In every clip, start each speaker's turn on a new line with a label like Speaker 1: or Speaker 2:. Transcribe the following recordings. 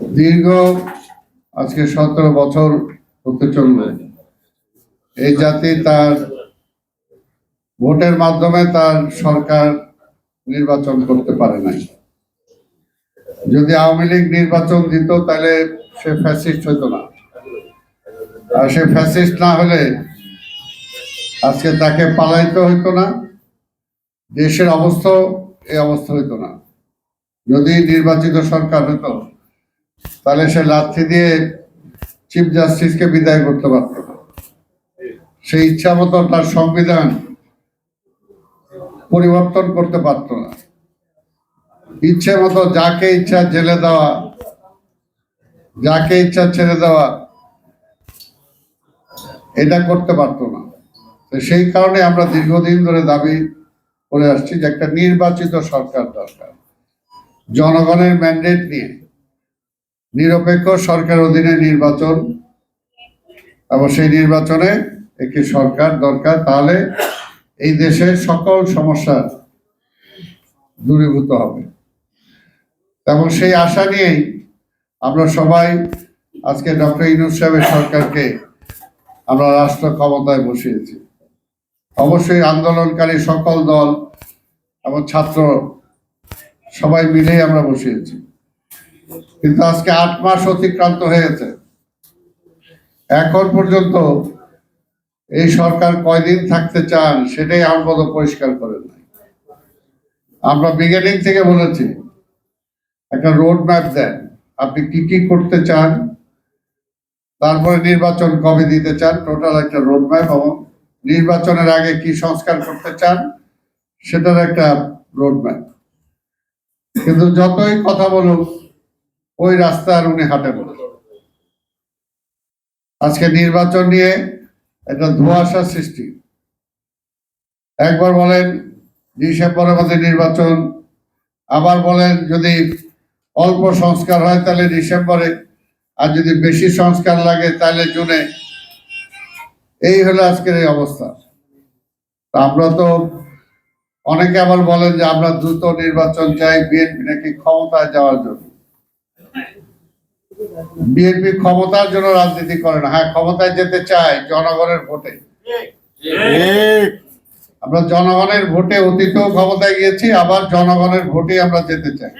Speaker 1: দীর্ঘ আজকে সতেরো বছর হতে চলবে এই জাতি তার ভোটের মাধ্যমে তার সরকার নির্বাচন করতে পারে নাই। যদি আওয়ামী লীগ নির্বাচন দিত, তাহলে সে ফ্যাসিস্ট হতো না। আর সে ফ্যাসিস্ট না হলে আজকে তাকে পালাইতে হইতো না। দেশের অবস্থা এই অবস্থা হইতো না। যদি নির্বাচিত সরকার হতো তাহলে সে লাথি দিয়ে চিফ জাস্টিসকে বিদায় করতে পারত সেই ইচ্ছা মতো তার সংবিধান পরিবর্তন করতে পারত না। ইচ্ছে মতো যাকে ইচ্ছা জেলে দেওয়া, যাকে ইচ্ছা ছেড়ে দেওয়া, এটা করতে পারতো না। তো সেই কারণে আমরা দীর্ঘদিন ধরে দাবি করে আসছি যে একটা নির্বাচিত সরকার দরকার। জনগণের ম্যান্ডেট নিয়ে নিরপেক্ষ সরকার অধীনে নির্বাচন। এবং সেই নির্বাচনে একটি সরকার দরকার, তাহলে এই দেশের সকল সমস্যা দূরীভূত হবে। এবং সেই আশা নিয়েই আমরা সবাই আজকে ডক্টর ইনুস সাহেবের সরকারকে আমরা রাষ্ট্র ক্ষমতায় বসিয়েছি। অবশ্যই আন্দোলনকারী সকল দল এবং ছাত্র সবাই মিলেই আমরা বসিয়েছি। কিন্তু আজকে আট মাস অতিক্রান্ত হয়েছে। এখন পর্যন্ত এই সরকার কয়দিন থাকতে চান সেটাই আমপদ পরিষ্কার করেন নাই। আমরা বিগেনিং থেকে বলেছি, একটা রোড ম্যাপ দেন, আপনি কি কি করতে চান, তারপরে নির্বাচন কবে দিতে চান টোটাল একটা রোড ম্যাপ এবং নির্বাচনের আগে কি সংস্কার করতে চান, সেটার একটা রোড ম্যাপ কিন্তু যতই কথা বলুক ওই রাস্তা আর উনি হাঁটে না আজকে নির্বাচন নিয়ে একটা ধোঁয়াশার সৃষ্টি। একবার বলেন, ডিসেম্বরের মধ্যে নির্বাচন, আবার বলেন যদি অল্প সংস্কার হয় তাহলে ডিসেম্বরে, আর যদি বেশি সংস্কার লাগে তাহলে জুনে। এই হলো আজকের এই অবস্থা। আমরা তো অনেকে আবার বলেন যে আমরা দ্রুত নির্বাচন চাই, বিএনপি নাকি ক্ষমতায় যাওয়ার জন্য। বিএনপি ক্ষমতার জন্য রাজনীতি করে না। হ্যাঁ ক্ষমতায় যেতে চায় জনগণের ভোটে। আমরা জনগণের ভোটে অতীতেও ক্ষমতায় গিয়েছি আবার জনগণের ভোটে আমরা যেতে চাই।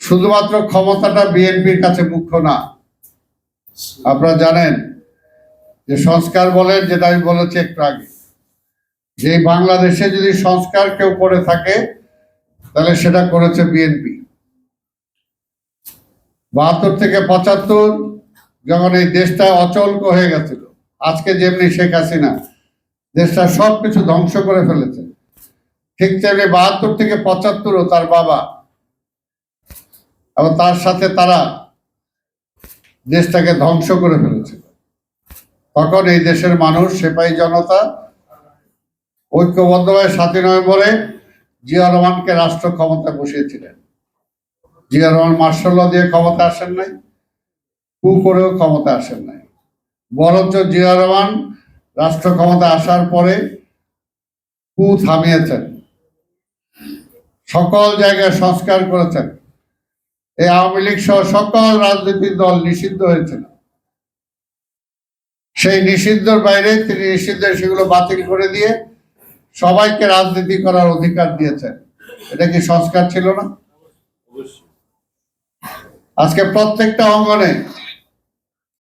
Speaker 1: শুধুমাত্র ক্ষমতাটা বিএনপির কাছে মুখ্য না। আপনারা জানেন যে সংস্কার বলেন যেটা আমি বলেছি একটু আগে যে বাংলাদেশে যদি সংস্কার কেউ করে থাকে তাহলে সেটা করেছে বিএনপি। বাহাত্তর থেকে পঁচাত্তর, যখন এই দেশটা অচল হয়ে গেছিল। আজকে যেমনি শেখ হাসিনা দেশটা সবকিছু ধ্বংস করে ফেলেছে, ঠিক তেমনি বাহাত্তর থেকে পঁচাত্তরও তার বাবা এবং তার সাথে তারা দেশটাকে ধ্বংস করে ফেলেছিল তখন এই দেশের মানুষ সেপাই জনতা, ঐক্যবদ্ধভাবে সাতই নভেম্বরে জিয়া রহমানকে রাষ্ট্র ক্ষমতায় বসিয়েছিলেন। জিয়া রহমান মার্শাল দিয়ে ক্ষমতা আসেন নাই কু করেও ক্ষমতা আসেন নাই। বরঞ্চ জিয়া রহমান রাষ্ট্র ক্ষমতা আসার পরে কু থামিয়েছেন। সকল জায়গায় সংস্কার করেছেন। এই আওয়ামী লীগ সহ সকল রাজনৈতিক দল নিষিদ্ধ হয়েছিল। সেই নিষিদ্ধর বাইরে তিনি নিষিদ্ধ সেগুলো বাতিল করে দিয়ে সবাইকে রাজনীতি করার অধিকার দিয়েছেন। এটা কি সংস্কার ছিল না? আজকে প্রত্যেকটা অঙ্গনে